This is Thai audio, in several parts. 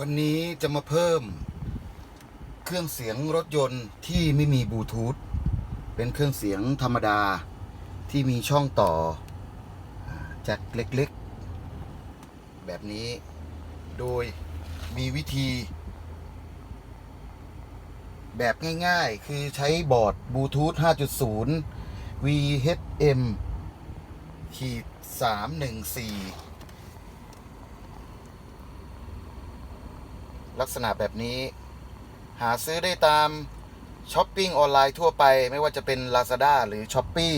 วันนี้จะมาเพิ่ม เครื่องเสียงรถยนต์ที่ไม่มีบลูทูธเป็นเครื่องเสียงธรรมดาที่มีช่องต่ออ่าแจ็คเล็กๆ แบบนี้โดยมีวิธี แบบง่ายๆ คือใช้บอร์ดบลูทูธ5.0 VHM ขีด314 ลักษณะแบบนี้ หาซื้อได้ตามช้อปปิ้งออนไลน์ทั่วไป ไม่ว่าจะเป็น Lazada หรือ s h อ p e e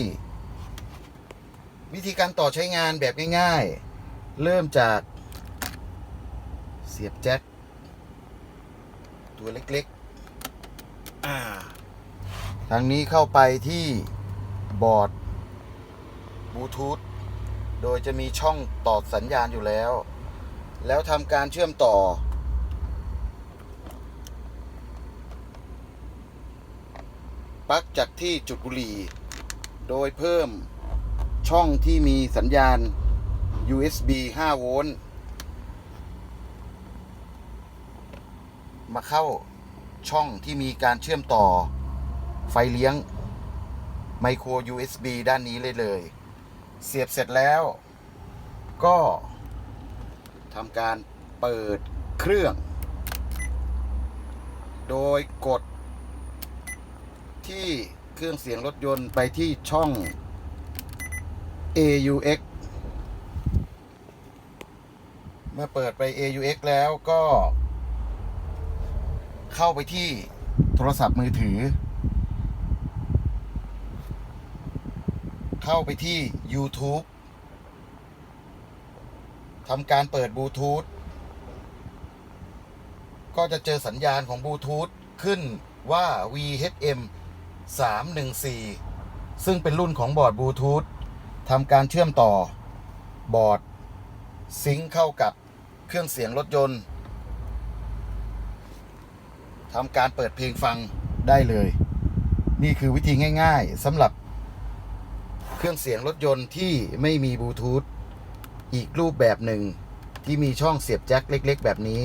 วิธีการต่อใช้งานแบบง่ายๆ เริ่มจากเสียบแจ็คตัวเล็กๆอ่าทางนี้เข้าไปที่บอร์ดบลูทูธโดยจะมีช่องต่อสัญญาณอยู่แล้ว แล้วทำการเชื่อมต่อ ปลั๊กจากที่จุดบุหรี่ โดยเพิ่มช่องที่มีสัญญาณ USB 5 โวลต์ มาเข้าช่องที่มีการเชื่อมต่อไฟเลี้ยงไมโคร USB ด้านนี้เลยเลย เสียบเสร็จแล้วก็ทำการเปิดเครื่อง โดยกด ที่เครื่องเสียงรถยนต์ไปที่ช่อง AUX เมื่อเปิดไป AUX แล้วก็ เข้าไปที่โทรศัพท์มือถือ เข้าไปที่ YouTube ทำการเปิดบลูทูธก็จะเจอสัญญาณของบลูทูธขึ้นว่า VHM 314 ซึ่งเป็นรุ่นของบอร์ดบลูทูธทำการเชื่อมต่อบอร์ดซิงเข้ากับเครื่องเสียงรถยนต์ทำการเปิดเพลงฟังได้เลย นี่คือวิธีง่ายๆสำหรับเครื่องเสียงรถยนต์ที่ไม่มีบลูทูธอีกรูปแบบหนึ่งที่มีช่องเสียบแจ็คเล็กๆ แบบนี้